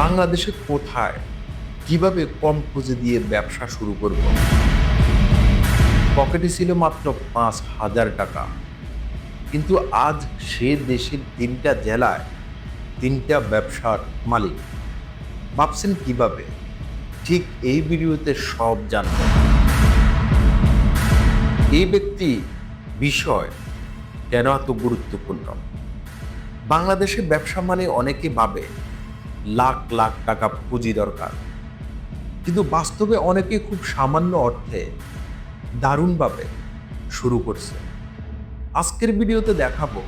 বাংলাদেশে কোথায়? কীভাবে কম পুঁজি দিয়ে ব্যবসা শুরু করব? পকেটে ছিল মাত্র পাঁচ হাজার টাকা। কিন্তু আজ সে দেশের তিনটা জেলায় তিনটা ব্যবসার মালিক। ভাবছেন কীভাবে? ঠিক এই ভিডিওতে সব জানবেন এই ব্যক্তি বিষয় কেন এত গুরুত্বপূর্ণ? বাংলাদেশে ব্যবসা মানে অনেকে ভাবে লাখ লাখ টাকা পুঁজি দরকার। কিন্তু বাস্তবে অনেকে খুব সামান্য অর্থে দারুণভাবে শুরু করছে। আজকের ভিডিওতে দেখাবো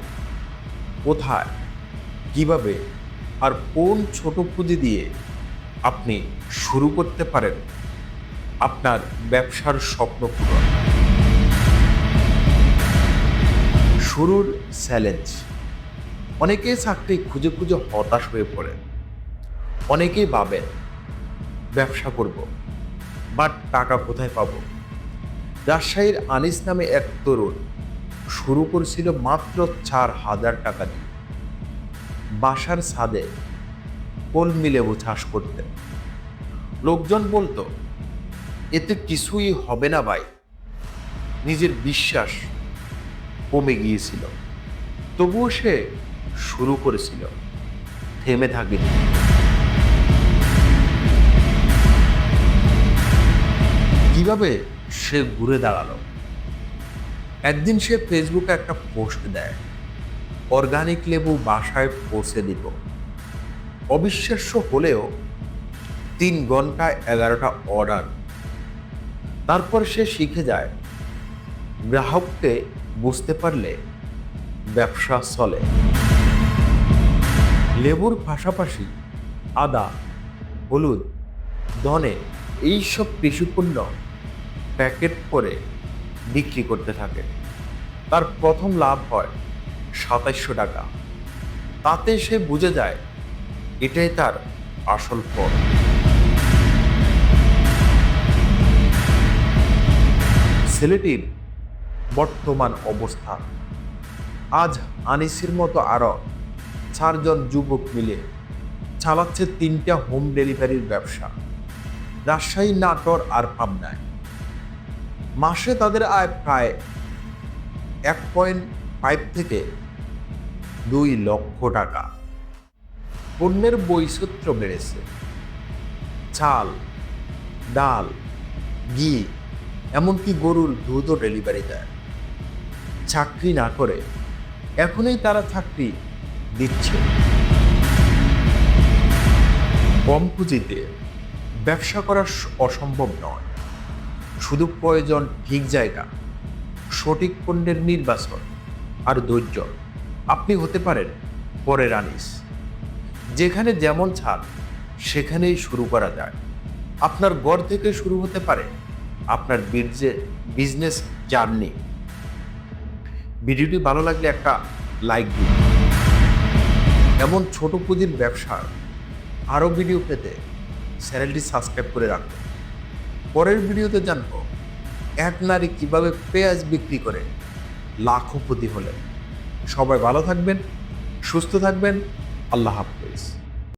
কোথায়, কীভাবে আর কোন ছোট পুঁজি দিয়ে আপনি শুরু করতে পারেন আপনার ব্যবসার স্বপ্ন পূরণ। শুরুর চ্যালেঞ্জ অনেকেই চাকরি খুঁজে খুঁজে হতাশ হয়ে পড়ে অনেকেই ভাবেন, ব্যবসা করব বাট টাকা কোথায় পাবো? রাজশাহীর আনিস নামে এক তরুণ শুরু করেছিল মাত্র চার হাজার টাকা দিয়ে। বাসার ছাদে কলমি লেবু চাষ করতেন লোকজন বলতো, এতে কিছুই হবে না ভাই। নিজের বিশ্বাস কমে গিয়েছিল। তবুও সে শুরু করেছিল, থেমে থাকেনি। কীভাবে সে ঘুরে দাঁড়াল? একদিন সে ফেসবুকে একটা পোস্ট দেয়। অর্গানিক লেবু বাসায় পৌঁছে দিব। অবিশ্বাস্য হলেও তিন ঘন্টায় এগারোটা অর্ডার তারপর সে শিখে যায়, গ্রাহককে বুঝতে পারলে ব্যবসা চলে। লেবুর পাশাপাশি আদা, হলুদ, ধনে, এইসব কৃষিপণ্য প্যাকেট করে বিক্রি করতে থাকে। তার প্রথম লাভ হয় সাতাইশশো টাকা। তাতে সে বুঝে যায় এটাই তার আসল পথ। ছেলেটির বর্তমান অবস্থা। আজ আনিসির মতো আরও চারজন যুবক মিলে চালাচ্ছে তিনটা হোম ডেলিভারির ব্যবসা। রাজশাহী নাটোর আর পাবনায়। মাসে তাদের আয় প্রায় এক পয়েন্ট ফাইভ থেকে দুই লক্ষ টাকা। পণ্যের বৈচিত্র্য বেড়েছে। চাল, ডাল, ঘি, এমনকি গরুর দুধও ডেলিভারি দেয়। চাকরি না করে এখনই তারা চাকরি দিচ্ছে। কম পুঁজিতে ব্যবসা করা অসম্ভব নয়। শুধু প্রয়োজন ঠিক জায়গা সঠিক পণ্যের নির্বাচন আর ধৈর্য। আপনি হতে পারেন পরের আনিস। যেখানে যেমন ছাড় সেখানেই শুরু করা যায়। আপনার গড় থেকে শুরু হতে পারে আপনার বিজনেস জার্নি। ভিডিওটি ভালো লাগলে একটা লাইক দিন। এমন ছোট পুঁজির ব্যবসার আরও ভিডিও পেতে চ্যানেলটি সাবস্ক্রাইব করে রাখুন। পরের ভিডিওতে জানব এক নারী কীভাবে পেঁয়াজ বিক্রি করে লাখপতি হলেন। সবাই ভালো থাকবেন, সুস্থ থাকবেন। আল্লাহ হাফিজ।